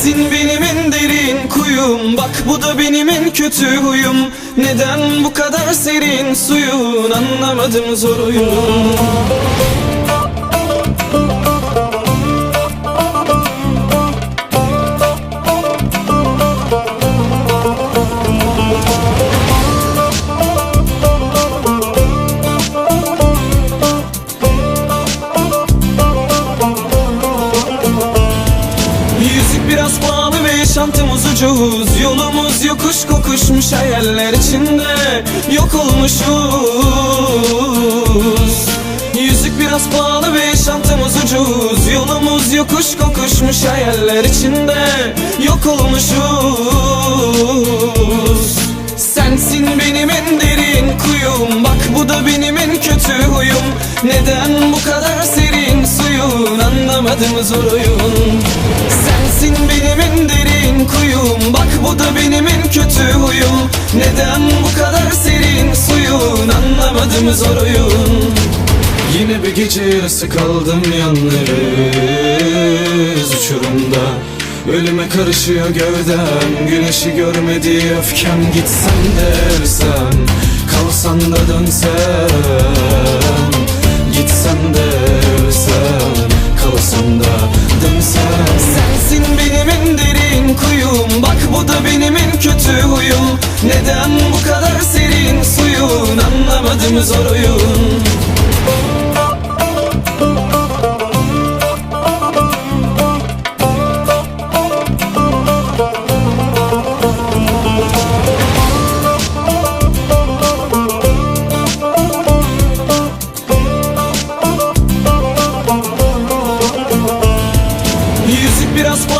Sensin benim en derin kuyum. Bak bu da benim en kötü huyum. Neden bu kadar serin suyun? Anlamadım zor yaşantımız ucuz Yolumuz yokuş kokuşmuş hayaller içinde. Yok olmuşuz. Yüzük biraz pahalı ve yaşantımız ucuz. Yolumuz yokuş kokuşmuş hayaller içinde. Yok olmuşuz. Sensin benim en derin kuyum. Bak bu da benim en kötü huyum. Neden bu kadar serin suyun? Anlamadım zor oyun Sensin benim en derin kuyum. Bak bu da benim en kötü huyum. Neden bu kadar serin suyun? Anlamadım zor oyun. Yine bir gece yarısı kaldım yalnız uçurumda. Ölüme karışıyor gövdem. Güneşi görmedi öfkem Gitsen de ölsem Kalsan da dönsem huyum Neden bu kadar serin suyun? Anlamadım zor oyun biraz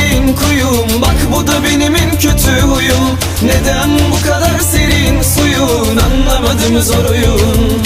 kuyum. Bak bu da benim en kötü huyum Neden bu kadar serin suyun? Anlamadım zor oyun